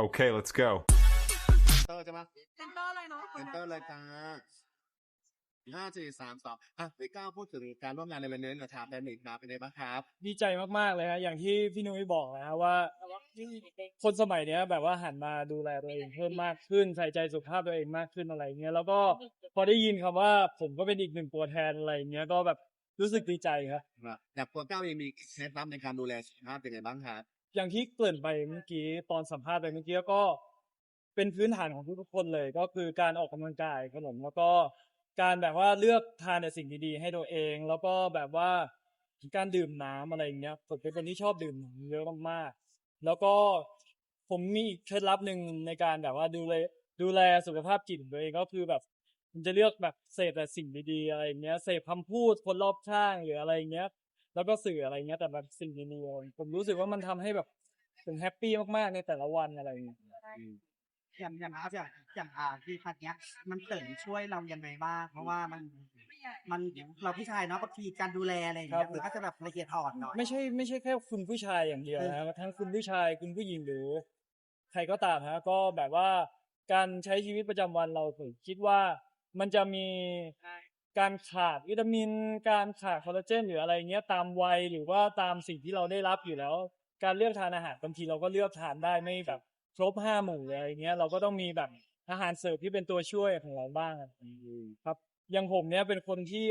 Okay, let's go. เตอร์ใช่ไหมเซนเตอร์เลยเนาะเซนเตอร์เลยจ้าห้าสี่สามสองอะพี่ก้าวพูดถึงการร่วมงานในวันนี้หนะครับแดนนิกนะเป็นไงบ้างครับดีใจมากๆเลยฮะอย่างที่พี่นุ้ยบอกนะฮะว่า คนสมัยเนี้ย แบบว่าหันมาดูแลตัวเองเพิ่มมากขึ้นใส่ใจสุขภาพตัวเองมากขึ้นอะไรเงี้ยแล้วก็พอได้ยินคำว่าผมก็เป็นอีกหนึ่งตัวแทนอะไรเงี้ยก็แบบรู้สึกดีใจครับแต่ตัวก้าวเองมีเคล็ดลับในการดูแลสุขภาพเป็นไงบ้างครับ อย่างที่เกริ่นไปเมื่อกี้ตอนสัมภาษณ์ไปเมื่อกี้ก็เป็นพื้นฐานของทุกๆคนเลย ก็คือการออกกำลังกายครับผมแล้วก็การแบบว่าเลือกทานแต่สิ่งดีๆให้ตัวเอง แล้วก็แบบว่าการดื่มน้ำอะไรอย่างเงี้ยผมเป็นคนที่ชอบดื่มน้ำเยอะมากๆแล้วก็ผมมีเคล็ดลับหนึ่งในการแบบว่าดูแลดูแลสุขภาพจิตตัวเองก็คือแบบมันจะเลือกแบบเสพแต่สิ่งดีๆอะไรอย่างเงี้ยเสพคำพูดคนรอบข้างหรืออะไรอย่างเงี้ย แล้วก็สื่ออะไรเงี้ยแต่แบบสิ่งดีๆผมรู้สึกว่ามันทำให้แบบถึงแฮปปี้มากๆในแต่ละวันอะไรอย่างเงี้ยอย่างอย่างครับอย่างอย่างอ่าที่พัดเนี้ย มันเสริมช่วยเรายังไงบ้างเพราะว่ามันมันเราผู้ชายเนาะบางทีการดูแลอะไรอย่างเงี้ยมันก็จะแบบละเอียดอ่อนหน่อยไม่ใช่ไม่ใช่แค่คุณผู้ชายอย่างเดียวนะทั้งคุณผู้ชายคุณผู้หญิงหรือ ใครก็ตามฮะก็แบบว่าการใช้ชีวิตประจำวันเราผมคิดว่ามันจะมี การขาดวิตามิน การขาดคอลลาเจนหรืออะไรเงี้ยตามวัยหรือว่าตามสิ่งที่เราได้รับอยู่แล้ว การเลือกทานอาหารบางทีเราก็เลือกทานได้ไม่แบบครบห้าหมู่อะไรเงี้ยเราก็ต้องมีแบบอาหารเสริมที่เป็นตัวช่วยของเราบ้างอะครับอย่างผมเนี้ยเป็นคนที่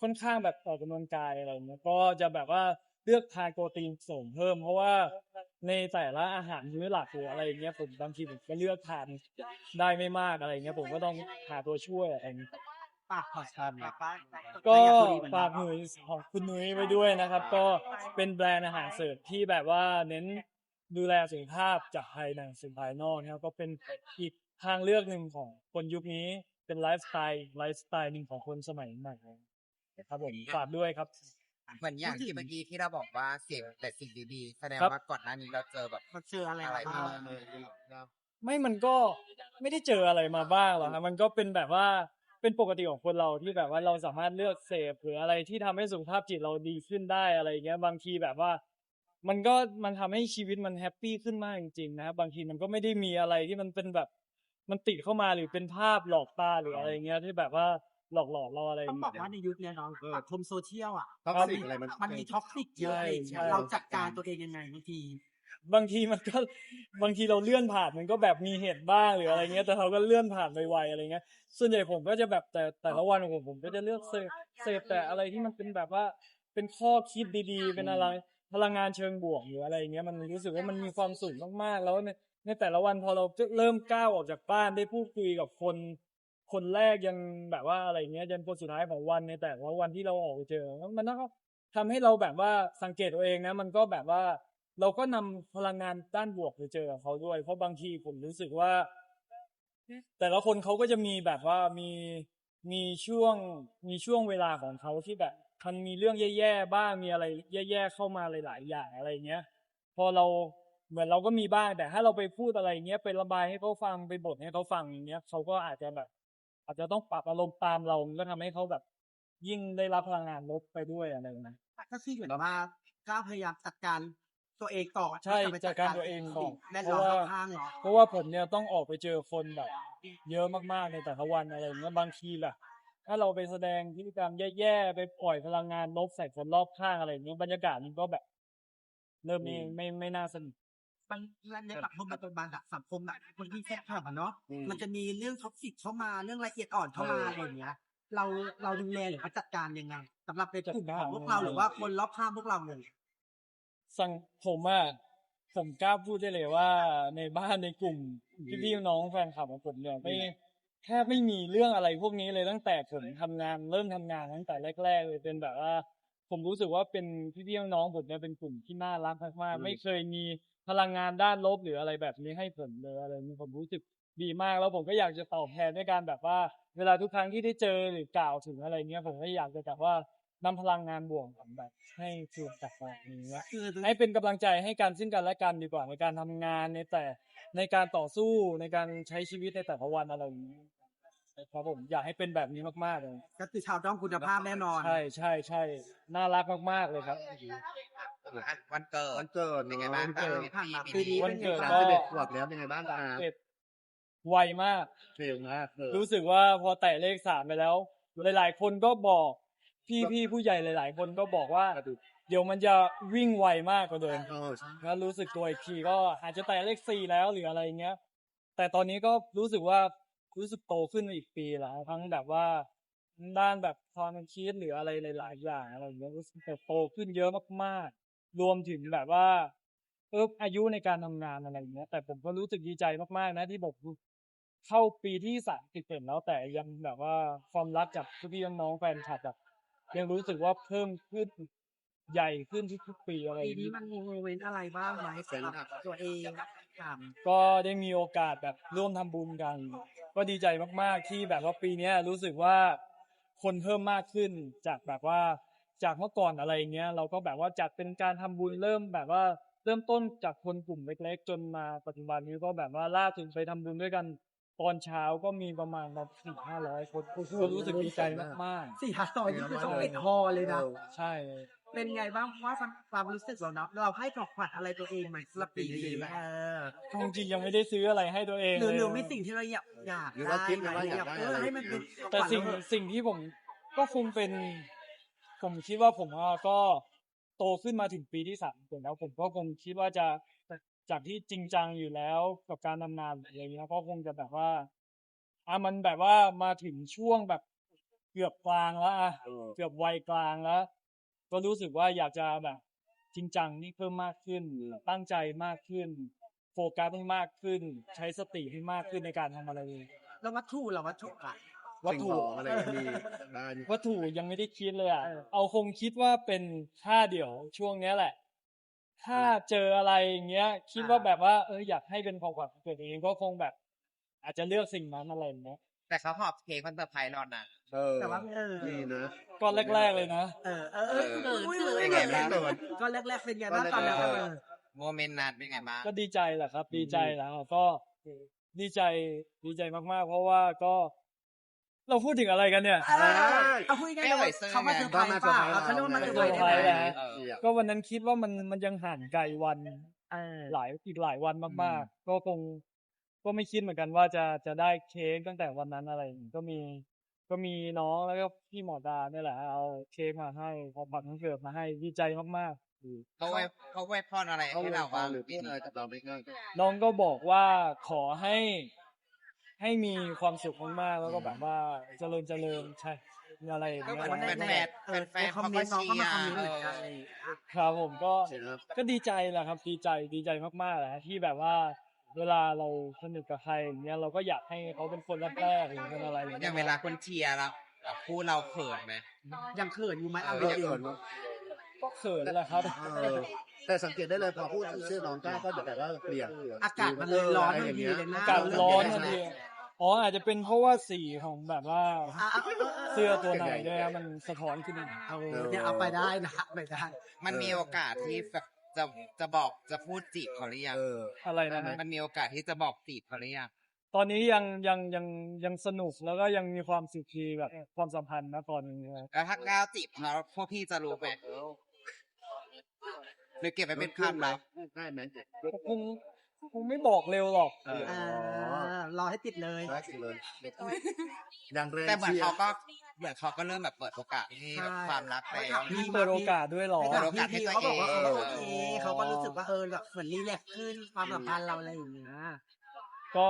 ค่อนข้างแบบออกกำลังกายอะไรเงี้ยก็จะแบบว่าเลือกทานโปรตีนเสริมเพิ่ม เพราะว่าในแต่ละอาหารมื้อหลักหรืออะไรเงี้ยผมบางทีผมก็เลือกทานได้ไม่มากอะไรเงี้ยผมก็ต้องหาตัวช่วยอะไรเงี้ย ปากหอยปากบ้านก็ฝากหน่วยของคุณนุ้ยไว้ด้วยนะครับ ก็เป็นแบรนด์อาหารเสริมที่แบบว่าเน้นดูแลสุขภาพจากภายในสู่ภายนอกนะครับก็เป็นอีกทางเลือกหนึ่งของคนยุคนี้เป็นไลฟ์สไตล์ไลฟ์สไตล์หนึ่งของคนสมัยใหม่ครับผมฝากด้วยครับเหมือนอย่างที่เมื่อกี้ที่เราบอกว่าเสียงแต่สิ่งดีๆแสดงครับว่าก่อนหน้านี้เราเจอแบบมันเจออะไรอะไรบ้างบ้างไม่มันก็ไม่ได้เจออะไรมาบ้างหรอกครับมันก็เป็นแบบว่า เป็นปกติของคนเราที่แบบว่าเราสามารถเลือกเสพหรืออะไรที่ทำให้สุขภาพจิตเราดีขึ้นได้อะไรอย่างเงี้ยบางทีแบบว่า มันก็มันทำให้ชีวิตมันแฮปปี้ขึ้นมากจริงๆนะครับบางทีมันก็ไม่ได้มีอะไรที่มันเป็นแบบมันติดเข้ามาหรือเป็นภาพหลอกตาหรืออะไรเงี้ยที่แบบว่าหลอกหลอกๆเราอะไรต้องบอกย่งว่าเงี้ยในยุคเนี้ยเนาะสังคมโซเชียลอะท็อกซิกอะไรมันมันมีท็อกซิกเยอะอะไรอย่างเงี้ยใช่เราจัดการตัวเองยังไงบางที บางทีมันก็บางทีเราเลื่อนผ่านมันก็แบบมีเหตุบ้างหรืออะไรเงี้ยแต่เราก็เลื่อนผ่านไวๆอะไรเงี้ย ส่วนใหญ่ผมก็จะแบบแต่แต่ละวันของผมผมก็จะเลือกเสพเสพแต่อะไรที่มันเป็นแบบว่าเป็นข้อคิดดีๆ เป็นอะไรพลังงานเชิงบวกหรืออะไรเงี้ยมันรู้สึกว่ามันมีความสุขมากๆ แล้วในในแต่ละวันพอเราจะเริ่มก้าวออกจากบ้านได้พูดคุยกับคนคนแรกยันแบบว่าอะไรเงี้ยยันคนสุดท้ายของวันในแต่ละวันที่เราออกไปเจอ มันก็ทำให้เราแบบว่าสังเกตตัวเองนะ มันก็แบบว่า เราก็นำพลังงานด้านบวกไปเจอกับเขาด้วย เพราะบางทีผมรู้สึกว่า แต่ละคนเขาก็จะมีแบบว่ามีมีช่วงมีช่วงเวลาของเขาที่แบบมันมีเรื่องแย่ๆบ้างมีอะไร แย่ๆเข้ามาหลายๆอย่างอะไรเงี้ย พอเราเหมือนเราก็มีบ้างแต่ถ้าเราไปพูดอะไรเงี้ยไประบายให้เขาฟังไปบ่นให้เขาฟังอย่างเงี้ยเขาก็อาจจะแบบ อาจจะต้องปรับอารมณ์ตามเรามันก็ทำให้เขาแบบ ยิ่งได้รับพลังงานลบไปด้วยอะไรนั้นก็คือเหมือนว่าก้าพยายามจัดการ ตัวเองก่อนใช่ที่ะไปจัดการตัวเองก่อนแวดเพล้อราะมว่าข้างๆเนาะเพราะว่าผมเนี่ยต้องออกไปเจอคนแบบ เยอะมากๆในแต่ละวันอะไรอย่างเงี้ยบางทีล่ะ ถ้าเราไปแสดงพฤติกรรมแย่ๆไปปล่อยพลังงานลบใส่คนรอบข้างอะไรอย่างเงี้ยบรรยากาศมันก็แบบ เริ่มไม่ไม่ไม่น่าสนุกมันในสังคมปัจจุบันอะสังคมแบบคนที่แคบขับอะเนาะอืมมันจะมีเรื่องท็อกซิกเข้ามาเรื่องละเอียดอ่อนเข้ามาอะไรอย่างเงี้ยเราเราดูแลหรือว่าจัดการยังไงสำหรับในกลุ่มของพวกเราหรือว่าคนรอบข้างพวกเราเลย สังผมอะผมกล้าพูดได้เลยว่า ในบ้านในกลุ่มพี่ๆน้องๆแฟนคลับของผมเนี่ยไม่แทบไม่มีเรื่องอะไรพวกนี้เลยตั้งแต่ผมทำงานเริ่มทำงานตั้งแต่แรก ๆ เลยเป็นแบบว่า ผมรู้สึกว่าเป็นพี่ๆน้องๆผมเนี่ยเป็นกลุ่มที่น่ารักมากๆไม่เคยมีพลังงานด้านลบหรืออะไรแบบนี้ให้ผมเลยอะไรนี้ผมรู้สึกดีมากแล้วผมก็อยากจะตอบแทนด้วยการแบบว่า เวลาทุกครั้งที่ได้เจอหรือกล่าวถึงอะไรเงี้ยผมก็อยากจะแบบว่า นำพลังงานบวกของแบบให้คืนกลับมาอย่างเงี้ยคือให้เป็นกำลังใจให้กันซึ่งกันและกันดีกว่าในการทำงานในแต่ในการต่อสู้ในการใช้ชีวิตในแต่ละวันอะไรอย่างนี้ครับผมอยากให้เป็นแบบนี้มากๆเลยก็คือชาวด้อมคุณภาพแน่นอนใช่ใช่ใช่น่ารักมากๆเลยครับ อะวันเกิดวันเกิดเป็นไงบ้างวันเกิด ผ่านมาปีปีนี้นี้วันเกิดสามก็สิบเอ็ดขวบแล้วเป็นไงบ้างครับเอ็ดไวมาก เร็วมากเลยรู้สึกว่าพอแตะเลขสามไปแล้ว หลายๆ คนก็บอก พี่พี่ผู้ใหญ่หลาย ๆ คนก็บอกว่า เดี๋ยวมันจะวิ่งไวมากกว่าเดิมเออใช่แล้วรู้สึกตัวอีกทีก็อาจจะแตะเลขสี่แล้วหรืออะไรเงี้ย แต่ตอนนี้ก็รู้สึกว่ารู้สึกโตขึ้นมาอีกปีแล้วทั้งแบบว่าด้านแบบความคิดหรืออะไรหลาย ๆ อย่างอะไรอย่างเงี้ยรู้สึกเติบโตขึ้นเยอะมากๆ รวมถึงแบบว่าเอออายุในการทำงานอะไรอย่างเงี้ย แต่ผมก็รู้สึกดีใจมาก ๆ นะที่ผมเข้าปีที่สามสิบเอ็ดแล้วแต่ยังแบบว่าความรักจากพี่ๆน้องๆแฟนคลับแบบ ยังรู้สึกว่าเพิ่มขึ้นใหญ่ขึ้นทุกๆปีอะไรอปีย่างนี้เงี้ยมันมีโมเมนต์อะไรบ้างไหมสำหรับตัวเองถามก็ได้มีโอกาสแบบร่วมทำบุญกัน ก็ดีใจมากๆที่แบบว่าปีเนี้ยรู้สึกว่าคนเพิ่มมากขึ้นจากแบบว่าจากเมื่อก่อนอะไรเงี้ย เราก็แบบว่าจัดเป็นการทำบุญเริ่มแบบว่าเริ่มต้นจากคนกลุ่มเล็ก ๆ จนมาปัจจุบันนี้ก็แบบว่าล่าสุดไปทำบุญด้วยกัน ตอนเช้าก็มีประมาณแบบสี่ห้าร้อยคนก็รู้สึกดีใจมากสี่ฮัตซอยนี่คือต้องปิดฮอลเลยนะๆใช่ เป็นไงบ้างเพราะว่าความรู้สึกเราเนาะเราให้ของขวัญอะไรตัวเองไหมสำหรับปีนี้เออจริงๆยังไม่ได้ซื้ออะไรให้ตัวเองหรือเลยหรือมีสิ่งที่เราอยากอยากหรือว่าคิดหรือว่าอยากได้เอออะไรให้มันเป็นของแต่ขวัญสิ่งเราสิ่งที่ผมก็คงเป็น ผมคิดว่าผมอะก็โตขึ้นมาถึงปีที่สามแล้วผมก็คงคิดว่าจะ จากที่จริงจังอยู่แล้วกับการทำงานอะไรอย่างเงี้ยก็คงจะแบบว่าอะมันแบบว่ามาถึงช่วงแบบเกือบกลางแล้วอะเออเกือบวัยกลางแล้ว ก็รู้สึกว่าอยากจะแบบ จริงจังนี่เพิ่มมากขึ้น ตั้งใจมากขึ้น โฟกัสให้มากขึ้น ใช้สติให้มากขึ้นในการทำอะไรแล้ววัตถุเราวัตถุอะวัตถุ สิ่งของอะไรก็มีได้วัตถุยังไม่ได้คิดเลยอะ เออ เอาคงคิดว่าเป็นถ้าเดี๋ยวช่วงเนี้ยแหละ ถ้าเจออะไรอย่างเงี้ย คิดว่าแบบว่าเอออยากให้เป็นของขวัญวันเกิดเองก็คงแบบ อาจจะเลือกสิ่งนั้นอะไรอย่างเงี้ยแต่เขาหอบเค้กมันเซอร์ไพรส์เรานะเออแต่ว่าเออดีนะก็แรกๆเลยนะเออเออเออเออเป็นไงบ้างก็แรกๆเป็นไงบ้างตอนนั้นก็เอแรกอโมเมนต์นั้นเป็นไงบ้างก็ดีใจแหละครับ ดีใจแล้วก็ดีใจดีใจมากๆ เพราะว่าก็ เราพูดถึงอะไรกันเนี่ย เออเอาคุยกันเลยเขามาเซอร์ไพรส์ป่ะเขาเรียกว่ามาเซอร์ไพรส์เซอร์ไพรส์ได้แหไหมละเออ ก็วันนั้นคิดว่ามันมันยังห่างไกลวันเออ หลายอีกหลายวันมากๆ ก็คงก็ไม่คิดเหมือนกันว่าจะจะได้เค้กตั้งแต่วันนั้นอะไรอย่างงี้ก็มีก็มีน้องแล้วก็พี่หมอดาเนี่ยแหละเอาเค้กมาให้ของบัตรวันเกิดมาให้ดีใจมากเขาไว้เขาไว้พรอะไรเขาให้เราเราฟับ้างงหรือพูดอะไรกับเราไม่ง่ายๆน้องก็บอกว่าขอให้ ให้มีความสุขมากๆแล้วก็แบบว่าเจริญเจริญใช่มีอะไรอย่างก็เงี้เหมือนยแฟนแฟนเออแฟนในคอมเขาเมก็นต์น้องก็เชียมาร์คอมเมนต์เหมือนเอกันอเลยอะครับผมก็ใช่ครับก็ดีใจแหละครับ ดีใจดีใจมากๆแหละที่แบบว่า เวลาเราสนิทกับใครอย่างเงี้ยเราก็อยากให้เขาเป็นคนแรกๆหรือเป็นอะไรอย่างอเงี้ย่ายงเวลาคนเชียร์เราคู่เราเขินไหม ยังเขินอยู่ไหมเอาเอจอริงเกินว่า ก็เขินแหละครับ เออแต่สังเกตได้เลยพอพูดชื่อน้องก้าก็แบบว่าเปลี่ยนๆอากาศมันเลยร้อนทันทีเลยนะอากาศร้อนทันทีอ๋ออาจจะเป็นเพราะว่าสีของแบบว่าอะอะอะเสื้อตัวไหนด้วยครับมันสะท้อนขึ้นมาเอาเนี่ยเอาไปได้นะไปได้มันมีโอกาสที่แบบจะจะบอกจะพูดจีบเขาหรือยังเอออะไรนะฮะมันมีโอกาสที่จะบอกจีบเขาหรือยังตอนนี้ยังยังยังยังสนุกแล้วก็ยังมีความสุขทีแบบความสัมพันธ์นะตอนนี้ครับแล้วถ้าก้าวจีบเขาพวกพี่จะรู้ไหม หรือเก็บไว้เป็นความลับได้ไหมคงคงไม่บอกเร็วหรอกเอออ่ารอให้ติดเลยได้สิเลยยังแรงแต่เหมือนชียร์เขาก็เหมือนเขาก็เริ่มแบบเปิดโอกาสให้แบบความรักไปแล้วมีเปิดโอกาสด้วยเหรอไม่เปิถาดมโอกาสให้พี่ตัวเขาบอกว่าเองเขาโอเคเขาก็รู้สึกว่าเออแบบเหมือนรีแลกซ์ขึ้นความสัมพันธ์เราอะไรอย่างเงี้ยก็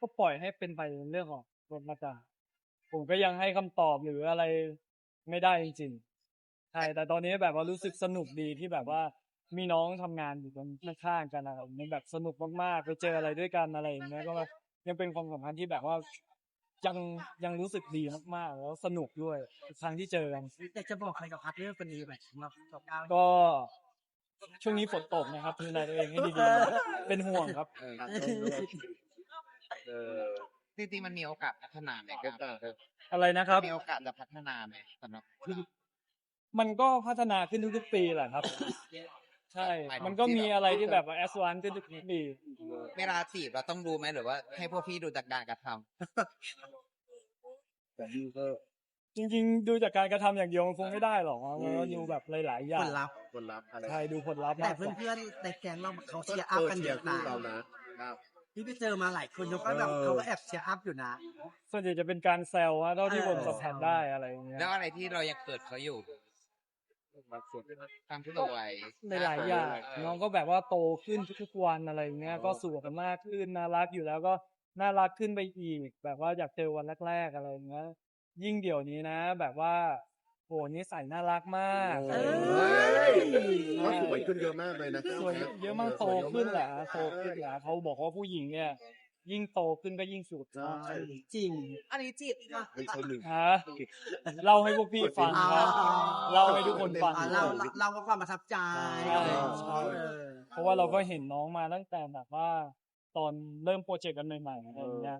ก็ปล่อยให้เป็นไปในเรื่องของรถมาจาผมก็ยังให้คำตอบหรืออะไรไม่ได้จริงๆ ใช่แต่ตอนนี้แบบว่ารู้สึกสนุกดีที่แบบว่ามีน้องทำงานอยู่ตรงข้างๆกันนะครับมันแบบสนุกมากๆ ไปเจออะไรด้วยกันอะไรอย่างเงี้ยก็แบบยังเป็นความสัมพันธ์ที่แบบว่ายังยังรู้สึกดีมากๆแล้วสนุกด้วยทุกครั้งที่เจอกัน อยากจะบอกใครกับพาร์ทเนอร์คนนี้ไหมสำหรับกับก้าวก็ช่วงนี้ฝนตกนะครับดูแลตัวเองให้ดีๆเป็นห่วงครับ เออตัดตรงด้วยเออจริงๆมันมีโอกาสพัฒนาไหมครับอะไรนะครับ มีโอกาสจะพัฒนาไหมสำหรับ มันก็พัฒนาขึ้นทุกๆปีแหละครับ ใช่ มันก็มีอะไรที่แบบว่าแอสวานขึ้นทุกๆปีเวลาจีบเราต้องดูไหมหรือว่าให้พวกพี่ดูจากการกระทำแต่นี่ก็จริง ๆ ดูจากการกระทำอย่างเดียวมันคงไม่ได้หรอกมันก็ดูแบบหลายๆอย่าผงลลัพธ์คนรับอะไรใช่ดูผลลัพธ์แต่มากกว่าเพื่อนๆในแก๊งเราเขาเชียร์อัพกันเชีเยยอะร์คู่นะเรานะครับที่ไปเจอมาหลายคนเขาก็แบบเออเขาก็แอบเชียร์อัพอยู่นะ ส่วนใหญ่จะเป็นการแซวว่าเท่าที่เออผมสัมผัสได้อะไรอย่างเงี้ยแล้วอะไรที่เรายังเปิดเขาอยู่ มาสุดทำที่ตัวไว้หลายๆอย่างเออน้องก็แบบว่าโตขึ้นทุกๆวันอะไรอย่างเงี้ยก็สวยมากขึ้นน่ารักอยู่แล้วก็น่ารักขึ้นไปอีก แบบว่าอยากเจอวันแรกๆอะไรอย่างเงี้ยยิ่งเดี๋ยวนี้นะ แบบว่าโหนิสัยน่ารักมากเออเขาสวยขึ้นเยอะมากเลยนะสวยเยอะมากโตขึ้นแหละโตขึ้นแหละเขาบอกว่าผู้หญิงเนี่ย ยิ่งโตขึ้นก็ยิ่งสุดใช่จริง อันนี้จีบอะไม่ใช่หนึ่งฮะเล่าให้พวกพี่ฟังครับอ๋อเล่าให้ทุกคนฟังอะเราเราเราก็ความประทับใจใช่ใช่เออเพราะว่าเราก็เห็นน้องมาตั้งแต่แบบว่า ตอนเริ่มโปรเจกต์กันใหม่ๆอะไรอย่างเงี้ย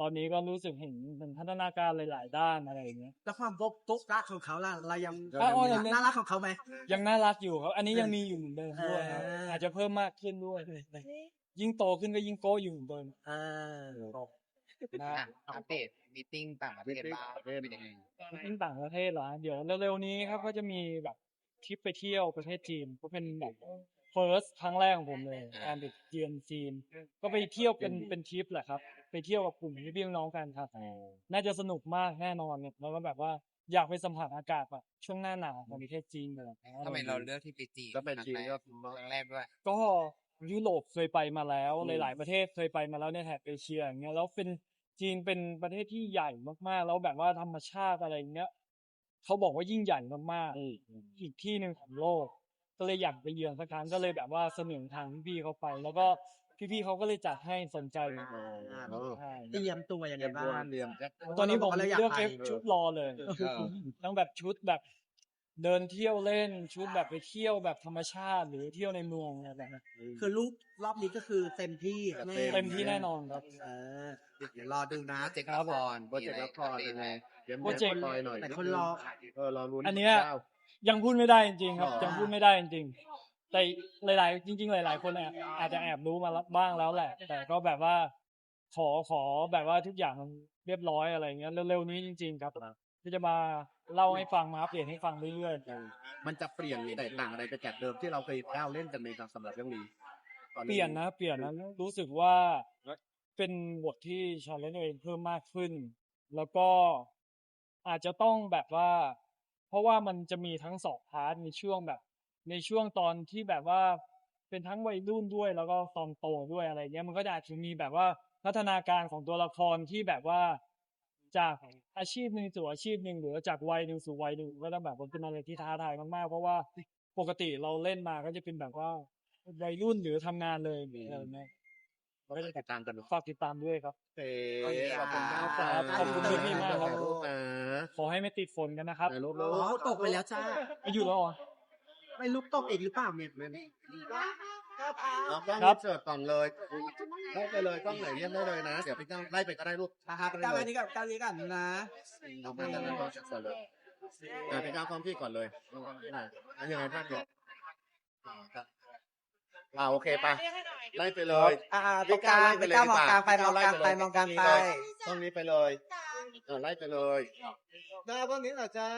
ตอนนี้ก็รู้สึกเห็นถึงพัฒนาการหลาย ๆ ด้านอะไรอย่างเงี้ยแล้วความตุ๊กตุ๊กรักของเขาล่ะเรายังอะอ๋ออย่างนี้น่ารักของเขาไหมยังน่ารักอยู่ครับ อันนี้ยังมีอยู่เหมือนเดิมด้วยครับเออออาจจะเพิ่มมากขึ้นด้วย ยิ่งโตขึ้นก็ยิ่งโก้อยู่เหมือนเดิมเออนะอะอัปเดตมีติ้งต่างประเทศบ้างเป็นยังไงยิ่งต่างประเทศเหรอเดี๋ยวเร็วๆนี้ครับก็จะมีแบบทริปไปเที่ยวประเทศจีนก็เป็นแบบ first ครั้งแรกของผมเลยการไปเยือนจีน ก็ไปเที่ยวเป็นเป็นทริปแหละครับ ไปเที่ยวกับกลุ่มพี่ๆน้องๆกันครับน่าจะสนุกมากแน่นอนเนี่ยแล้วก็แบบว่าอยากไปสัมผัสอากาศแบบช่วงหน้าหนาวของประเทศจีนเลยทำไมเราเลือกที่ไปจีนก็เป็นจีนก็ครั้งแรกด้วยก็ ยุโรปเคยไปมาแล้วอืม หลายๆประเทศเคยไปมาแล้วในแถบเอเชียอย่างเงี้ยแล้วเป็นจีนเป็นประเทศที่ใหญ่มากๆ แล้วแบบว่าธรรมชาติอะไรเงี้ยเขาบอกว่ายิ่งใหญ่มากๆอีกที่หนึ่งของโลก ก็เลยอยากไปเยือนสักครั้งก็เลยแบบว่าเสนอทางพี่ๆเขาไป แล้วก็พี่ๆเขาก็เลยจัดให้สนใจเออใช่เตรียมตัวยังเตไงรียมบ้าตัวงเตรียมแจ็ค ตอนนี้ผมเราอยากเลือกไปเอฟชุดรอเลยเออ ต้องแบบชุดแบบ เดินเที่ยวเล่นชุดแบบไปเที่ยวแบบธรรมชาติ หรือเที่ยวในเมืองอะไรแบบนี้คือลูกรอบนี้ก็คือเต็มที่แน่เต็มที่แน่นอนครับ เออเดี๋ยวรอดูนะโปรเจกต์ละครโปรเจกต์ละครเป็นไงเตรียมโปรเจกต์ลอยหน่อยแต่คนรอเออรอลุ้นอันเนี้ยเจ้ายังพูดไม่ได้จริงๆครับหรอยังพูดไม่ได้จริงๆแต่หลาย ๆ จริง ๆ หลาย ๆ คนเนี่ยอาจจะแอบรู้มาบ้างแล้วแหละ แต่ก็แบบว่าขอขอแบบว่าทุกอย่างมันเรียบร้อยอะไรเงี้ยเร็วๆนี้จริง ๆ ครับ ที่จะมาเล่าให้ฟังมาอัปเดตให้ฟังเรื่อยๆมันจะเปลี่ยนหรือแตกต่างอะไรไปจากเดิมที่เราเคยก้าวเล่นกันในสำหรับเรื่องนี้ตอเปลี่ยนนะ เปลี่ยนนะรู้สึกว่าเป็นบทที่ชาเลนจ์ตัวเองเพิ่มมากขึ้น แล้วก็อาจจะต้องแบบว่า เพราะว่ามันจะมีทั้งสองพาร์ทในช่วงแบบ ในช่วงตอนที่แบบว่าเป็นทั้งวัยรุ่นด้วย แล้วก็ตอนโตด้วยอะไรเงี้ยมันก็จะอาจจะมีแบบว่าพัฒนาการของตัวละครที่แบบว่า จากอาชีพหนึ่งสู่อาชีพหนึ่งหรือจากวัยหนึ่งสู่วัยหนึ่งก็ต้องแบบว่าเป็นอะไรที่ท้าทายมากๆ เพราะว่าปกติเราเล่นมาก็จะเป็นแบบว่าวัยรุ่นหรือทำงานเลยอะไรเงี้ยก็จะติดตามกันฝากติดตามด้วยครับ เต้ขอบคุณมากครับขอบคุณพี่ๆมากครับ ถ่ายรูปนะขอให้ไม่ติดฝนกันนะครับถ่ายรูปอ๋ลูอกตกไปแล้วจ้า ไม่อยู่แล้วเหรอ ไม่ลุกตกอีกหรือเปล่าเมีย เอากล้องครับเสิร์ฟก่อนเลยไล่ไปเลยกล้องไหนเรียกได้เลยนะ เดี๋ยวไปก้าวไล่ไปก็ได้ลูกนะครับก้าวอันนี้กับก้าวนี้กันนะ เอาไปกันเลยเสิร์ฟเลยเดี๋ยวไปก้าวความพี่ก่อนเลยอะอันยังไงบ้างเนี่ยอ่าโอเคไปไล่ไปเลย อ่าตรงกลางไปก้าวมองกลางไปมองกลางไปมองกลางไปต้องนี้ไปเลยเออไล่ไปเลยหน้าพวกนี้เหรอจ้า